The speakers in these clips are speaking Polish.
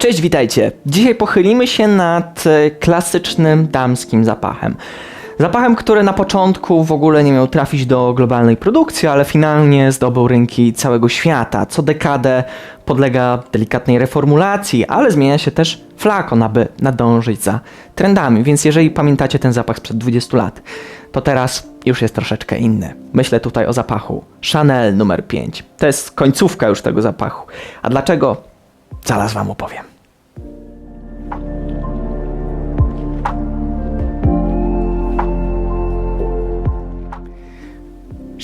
Cześć, witajcie. Dzisiaj pochylimy się nad e, klasycznym damskim zapachem. Zapachem, który na początku w ogóle nie miał trafić do globalnej produkcji, ale finalnie zdobył rynki całego świata. Co dekadę podlega delikatnej reformulacji, ale zmienia się też flakon, aby nadążyć za trendami. Więc jeżeli pamiętacie ten zapach sprzed 20 lat, to teraz już jest troszeczkę inny. Myślę tutaj o zapachu Chanel numer 5. To jest końcówka już tego zapachu. A dlaczego? Zaraz wam opowiem.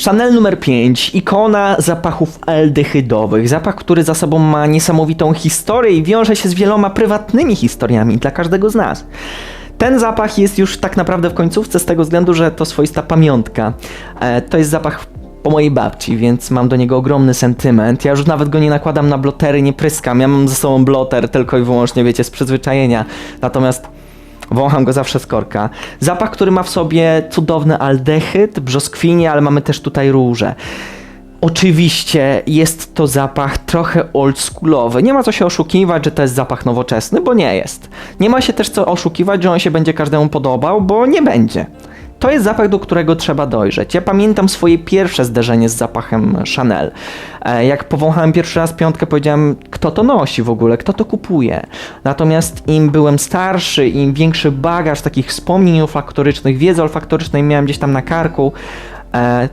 Chanel numer 5, ikona zapachów aldehydowych. Zapach, który za sobą ma niesamowitą historię i wiąże się z wieloma prywatnymi historiami dla każdego z nas. Ten zapach jest już tak naprawdę w końcówce z tego względu, że to swoista pamiątka. E, to jest zapach po mojej babci, więc mam do niego ogromny sentyment. Ja już nawet go nie nakładam na blotery, nie pryskam. Ja mam ze sobą bloter tylko i wyłącznie, wiecie, z przyzwyczajenia. Natomiast Wącham go zawsze z korka. Zapach, który ma w sobie cudowny aldehyd, brzoskwinie, ale mamy też tutaj róże. Oczywiście jest to zapach trochę oldschoolowy. Nie ma co się oszukiwać, że to jest zapach nowoczesny, bo nie jest. Nie ma się też co oszukiwać, że on się będzie każdemu podobał, bo nie będzie. To jest zapach, do którego trzeba dojrzeć. Ja pamiętam swoje pierwsze zderzenie z zapachem Chanel. E, Jak powąchałem pierwszy raz piątkę, powiedziałem, kto to nosi w ogóle, kto to kupuje. Natomiast im byłem starszy, im większy bagaż takich wspomnień olfaktorycznych, wiedzy olfaktorycznej miałem gdzieś tam na karku,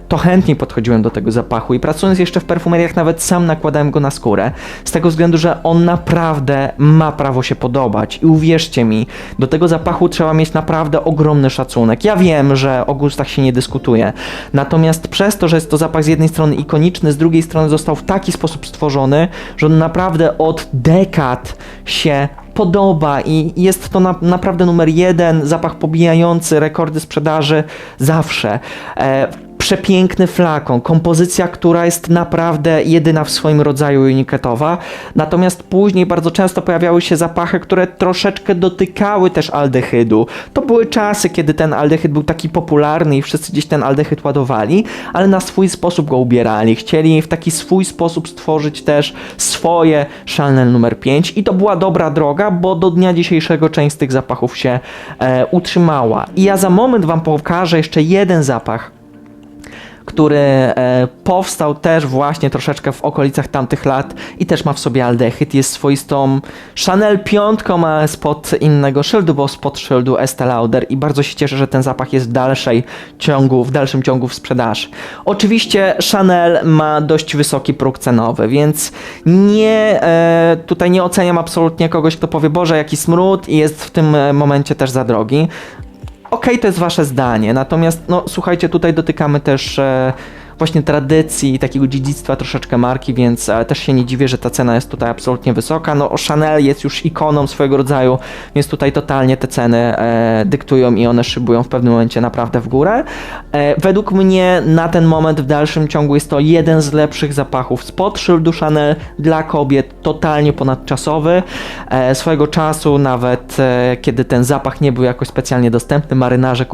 to chętniej podchodziłem do tego zapachu i pracując jeszcze w perfumeriach nawet sam nakładałem go na skórę, z tego względu, że on naprawdę ma prawo się podobać i uwierzcie mi, do tego zapachu trzeba mieć naprawdę ogromny szacunek. Ja wiem, że o gustach się nie dyskutuje, natomiast przez to, że jest to zapach z jednej strony ikoniczny, z drugiej strony został w taki sposób stworzony, że on naprawdę od dekad się podoba i jest to na, naprawdę numer jeden, zapach pobijający rekordy sprzedaży zawsze. E, przepiękny flakon, kompozycja, która jest naprawdę jedyna w swoim rodzaju unikatowa. Natomiast później bardzo często pojawiały się zapachy, które troszeczkę dotykały też aldehydu. To były czasy, kiedy ten aldehyd był taki popularny i wszyscy gdzieś ten aldehyd ładowali, ale na swój sposób go ubierali. Chcieli w taki swój sposób stworzyć też swoje Chanel numer 5 i to była dobra droga, bo do dnia dzisiejszego część z tych zapachów się e, utrzymała. I ja za moment wam pokażę jeszcze jeden zapach, który e, powstał też właśnie troszeczkę w okolicach tamtych lat i też ma w sobie aldehyd. Jest swoistą Chanel 5, a spod innego szyldu, bo spod szyldu Estée Lauder i bardzo się cieszę, że ten zapach jest w dalszej ciągu, w dalszym ciągu w sprzedaży. Oczywiście Chanel ma dość wysoki próg cenowy, więc nie, e, tutaj nie oceniam absolutnie kogoś, kto powie, Boże, jaki smród i jest w tym e, momencie też za drogi. Okej, to jest wasze zdanie, natomiast no słuchajcie, tutaj dotykamy też e, właśnie tradycji, takiego dziedzictwa troszeczkę marki, więc e, też się nie dziwię, że ta cena jest tutaj absolutnie wysoka. No Chanel jest już ikoną swojego rodzaju, więc tutaj totalnie te ceny e, dyktują i one szybują w pewnym momencie naprawdę w górę. E, według mnie na ten moment w dalszym ciągu jest to jeden z lepszych zapachów spod szyldu Chanel dla kobiet, totalnie ponadczasowy. E, swojego czasu nawet kiedy ten zapach nie był jakoś specjalnie dostępny, marynarze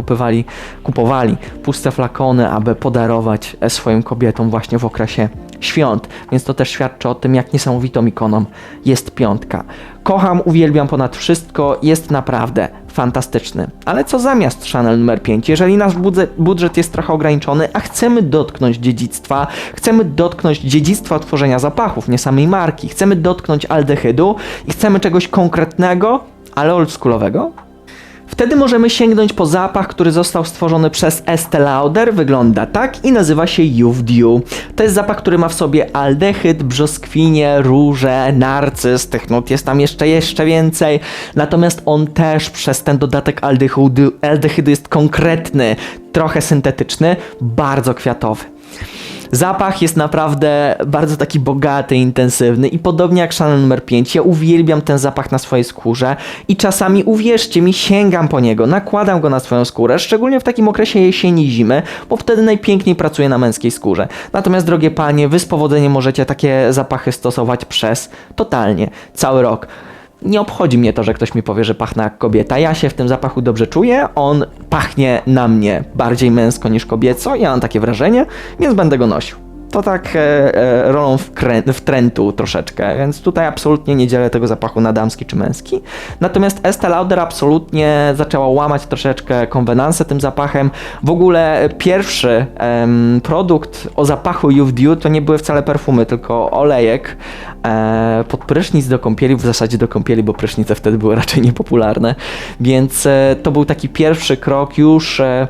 kupowali puste flakony, aby podarować swoim kobietom właśnie w okresie świąt, więc to też świadczy o tym, jak niesamowitą ikoną jest piątka. Kocham, uwielbiam ponad wszystko, jest naprawdę fantastyczny. Ale co zamiast Chanel numer 5? Jeżeli nasz budżet, jest trochę ograniczony, a chcemy dotknąć dziedzictwa, chcemy dotknąć dziedzictwa tworzenia zapachów, nie samej marki, chcemy dotknąć aldehydu i chcemy czegoś konkretnego, ale oldschoolowego, Wtedy możemy sięgnąć po zapach, który został stworzony przez Estée Lauder, wygląda tak i nazywa się Youth Dew. To jest zapach, który ma w sobie aldehyd, brzoskwinie, róże, narcyz, tych nut jest tam jeszcze, jeszcze więcej. Natomiast on też przez ten dodatek aldehydu, aldehydu jest konkretny, trochę syntetyczny, bardzo kwiatowy. Zapach jest naprawdę bardzo taki bogaty, intensywny i podobnie jak Chanel numer 5, ja uwielbiam ten zapach na swojej skórze i czasami, uwierzcie mi, sięgam po niego, nakładam go na swoją skórę, szczególnie w takim okresie jesieni i zimy, bo wtedy najpiękniej pracuje na męskiej skórze. Natomiast, drogie panie, wy z powodzeniem możecie takie zapachy stosować przez totalnie cały rok. Nie obchodzi mnie to, że ktoś mi powie, że pachnę jak kobieta. Ja się w tym zapachu dobrze czuję, on pachnie na mnie bardziej męsko niż kobieco, ja mam takie wrażenie, więc będę go nosił. To tak e, e, rolą wtrętu troszeczkę, więc tutaj absolutnie nie dzielę tego zapachu na damski czy męski. Natomiast Estée Lauder absolutnie zaczęła łamać troszeczkę konwenansę tym zapachem. W ogóle pierwszy produkt o zapachu You've Dew to nie były wcale perfumy, tylko olejek e, pod prysznic do kąpieli, w zasadzie do kąpieli, bo prysznice wtedy były raczej niepopularne, więc e, to był taki pierwszy krok już e,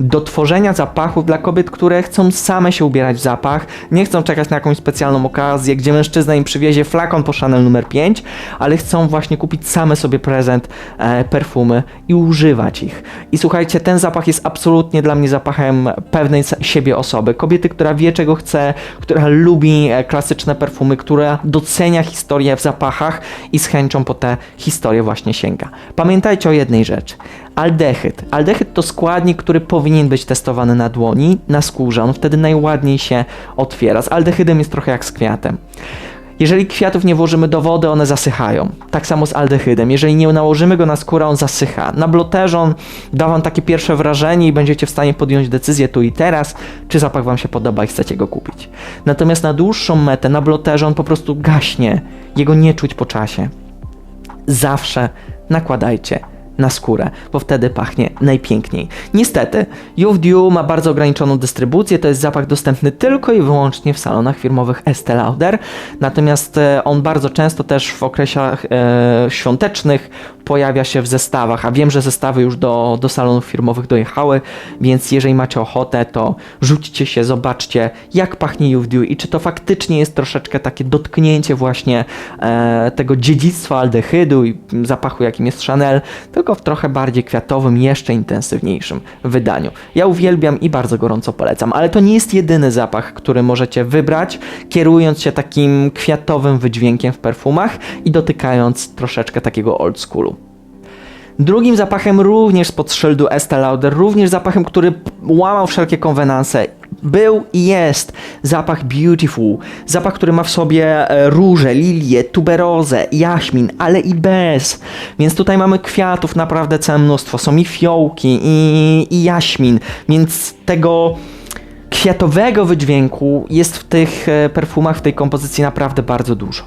do tworzenia zapachów dla kobiet, które chcą same się ubierać w zapach, nie chcą czekać na jakąś specjalną okazję, gdzie mężczyzna im przywiezie flakon po Chanel numer 5, ale chcą właśnie kupić same sobie prezent, e, perfumy i używać ich. I słuchajcie, ten zapach jest absolutnie dla mnie zapachem pewnej siebie osoby. Kobiety, która wie czego chce, która lubi e, klasyczne perfumy, która docenia historię w zapachach i z chęcią po te historie właśnie sięga. Pamiętajcie o jednej rzeczy. Aldehyd. Aldehyd to składnik, który powinien być testowany na dłoni, na skórze. On wtedy najładniej się otwiera. Z aldehydem jest trochę jak z kwiatem. Jeżeli kwiatów nie włożymy do wody, one zasychają. Tak samo z aldehydem. Jeżeli nie nałożymy go na skórę, on zasycha. Na bloterze on da wam takie pierwsze wrażenie i będziecie w stanie podjąć decyzję tu i teraz, czy zapach wam się podoba i chcecie go kupić. Natomiast na dłuższą metę, na bloterze on po prostu gaśnie. Jego nie czuć po czasie zawsze nakładajcie na skórę, bo wtedy pachnie najpiękniej. Niestety, Dew ma bardzo ograniczoną dystrybucję, to jest zapach dostępny tylko i wyłącznie w salonach firmowych Estée Lauder, natomiast e, on bardzo często też w okresach e, świątecznych pojawia się w zestawach, a wiem, że zestawy już do, do salonów firmowych dojechały, więc jeżeli macie ochotę, to rzućcie się, zobaczcie jak pachnie Dew i czy to faktycznie jest troszeczkę takie dotknięcie właśnie e, tego dziedzictwa aldehydu i zapachu jakim jest Chanel, tylko w trochę bardziej kwiatowym, jeszcze intensywniejszym wydaniu. Ja uwielbiam i bardzo gorąco polecam, ale to nie jest jedyny zapach, który możecie wybrać, kierując się takim kwiatowym wydźwiękiem w perfumach i dotykając troszeczkę takiego old schoolu. Drugim zapachem również spod szyldu Estée Lauder, również zapachem, który łamał wszelkie konwenanse, był i jest zapach Beautiful. Zapach, który ma w sobie e, róże, lilie, tuberozę, jaśmin, ale i bez. Więc tutaj mamy kwiatów naprawdę całe mnóstwo. Są i fiołki, i, i jaśmin, więc tego kwiatowego wydźwięku jest w tych e, perfumach, w tej kompozycji naprawdę bardzo dużo.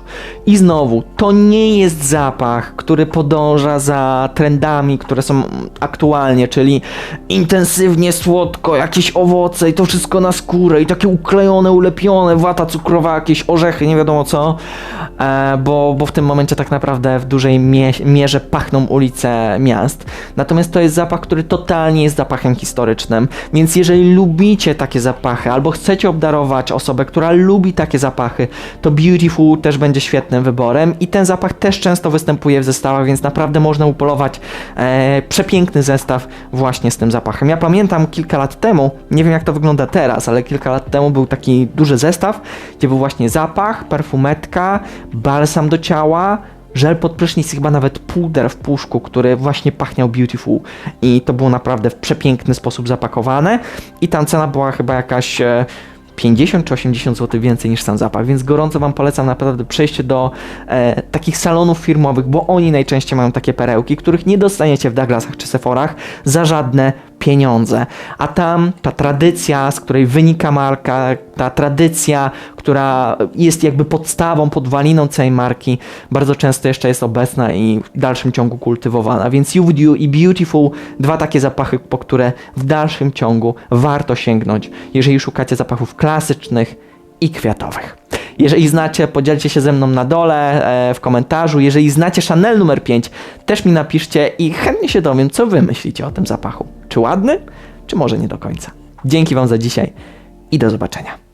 I znowu, to nie jest zapach, który podąża za trendami, które są aktualnie, czyli intensywnie słodko, jakieś owoce i to wszystko na skórę i takie uklejone, ulepione, wata cukrowa, jakieś orzechy, nie wiadomo co, e, bo, bo w tym momencie tak naprawdę w dużej mie mierze pachną ulice miast. Natomiast to jest zapach, który totalnie jest zapachem historycznym, więc jeżeli lubicie takie zapachy albo chcecie obdarować osobę, która lubi takie zapachy, to Beautiful też będzie świetnym wyborem i ten zapach też często występuje w zestawach, więc naprawdę można upolować e, przepiękny zestaw właśnie z tym zapachem. Ja pamiętam kilka lat temu, nie wiem jak to wygląda teraz, ale kilka lat temu był taki duży zestaw, gdzie był właśnie zapach, perfumetka, balsam do ciała, żel pod prysznic chyba nawet puder w puszku, który właśnie pachniał Beautiful. I to było naprawdę w przepiękny sposób zapakowane. I tam cena była chyba jakaś e, 50 czy 80 zł więcej niż sam zapach, więc gorąco Wam polecam naprawdę przejście do e, takich salonów firmowych, bo oni najczęściej mają takie perełki, których nie dostaniecie w Douglasach czy Sephorach za żadne pieniądze. A tam ta tradycja, z której wynika marka, ta tradycja, która jest jakby podstawą, podwaliną całej marki, bardzo często jeszcze jest obecna i w dalszym ciągu kultywowana. Więc You've Dew i Beautiful, dwa takie zapachy, po które w dalszym ciągu warto sięgnąć, jeżeli szukacie zapachów klasycznych i kwiatowych. Jeżeli znacie, podzielcie się ze mną na dole e, w komentarzu. Jeżeli znacie Chanel numer 5, też mi napiszcie i chętnie się dowiem, co wy myślicie o tym zapachu. Czy ładny, czy może nie do końca. Dzięki Wam za dzisiaj i do zobaczenia.